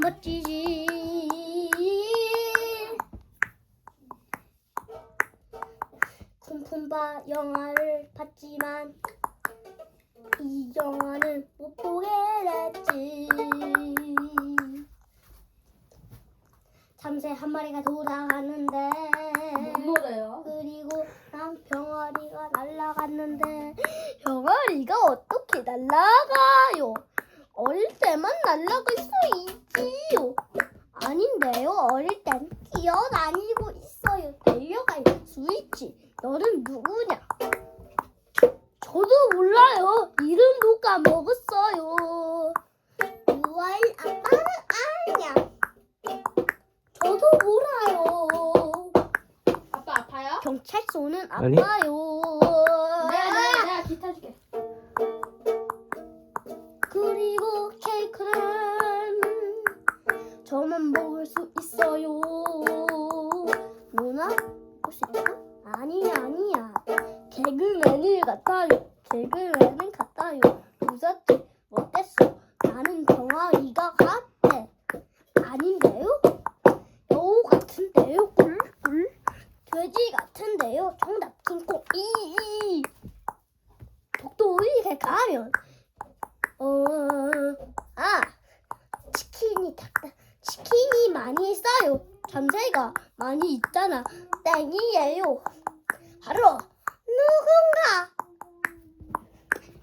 멋지지. 쿵쿵바 영화를 봤지만 이 영화는 못 보게 됐지. 참새 한 마리가 돌아가는데 뭐래요? 그리고 난 병아리가 날아갔는데 병아리가 어떻게 날아가요? 어릴 때만 날아갈 수 있지요. 아닌데요. 어릴 땐 뛰어다니고 있어요. 달려갈 수 있지. 너는 누구냐? 저도 몰라요. 이름도 까먹었어요. 우월 아빠는 아냐. 저도 몰라요. 아빠 아파요? 경찰서는 아니. 아파요. 내가 내가 내가 기타 줄게. 저만 먹을 수 있어요. 누나? 먹을 수 있어? 아니야, 아니야. 개그맨을 같아요. 개그맨은 같아요. 웃었지? 못했어. 나는 병아리가 같아. 아닌데요? 여우 같은데요? 꿀꿀. 돼지 같은데요? 정답 킹콩 이. 독도위에 가면 어, 아, 치킨이 닭다. 치킨이 많이 있어요. 잠새가 많이 있잖아. 땡이에요. 바로 누군가.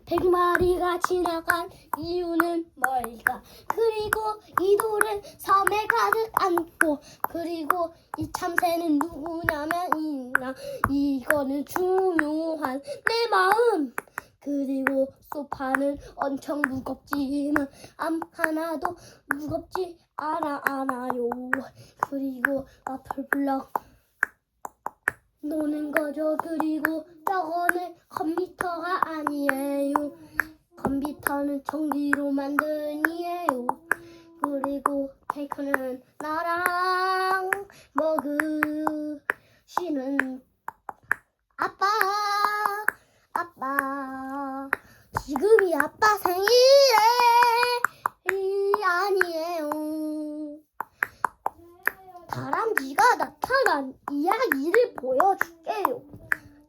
백마리가 지나간 이유는 뭘까? 그리고 이 돌은 섬에 가득 안고 그리고 이 참새는 누구냐면 이나 이거는 중요한 내 마음 그리고 소파는 엄청 무겁지만 암 하나도 무겁지 않아 않아요. 그리고 앞을 블럭 노는 거죠. 그리고 저거는 컴퓨터가 아니에요. 컴퓨터는 전기로 만든 이에요. 그리고 케이크는 나랑 먹으시는 아빠 아빠 지금이 아빠 생일이 아니에요. 다람쥐가 나타난 이야기를 보여줄게요.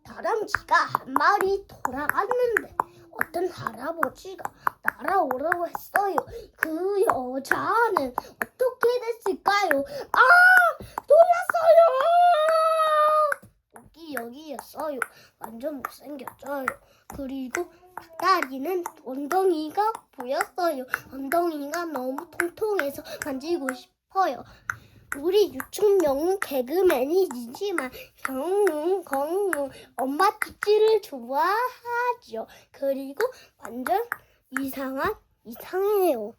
다람쥐가 한 마리 돌아갔는데 어떤 할아버지가 날아오라고 했어요. 그 여자는 어떻게 됐을까요? 아 놀랐어요. 여기 여기였어요. 완전 못생겼어요. 그리고 닭다리는 엉덩이가 보였어요. 엉덩이가 너무 통통해서 만지고 싶어요. 우리 유충룡은 개그맨이지만 경룡, 공룡, 엄마 찌찌를 좋아하죠. 그리고 완전 이상한 이상해요.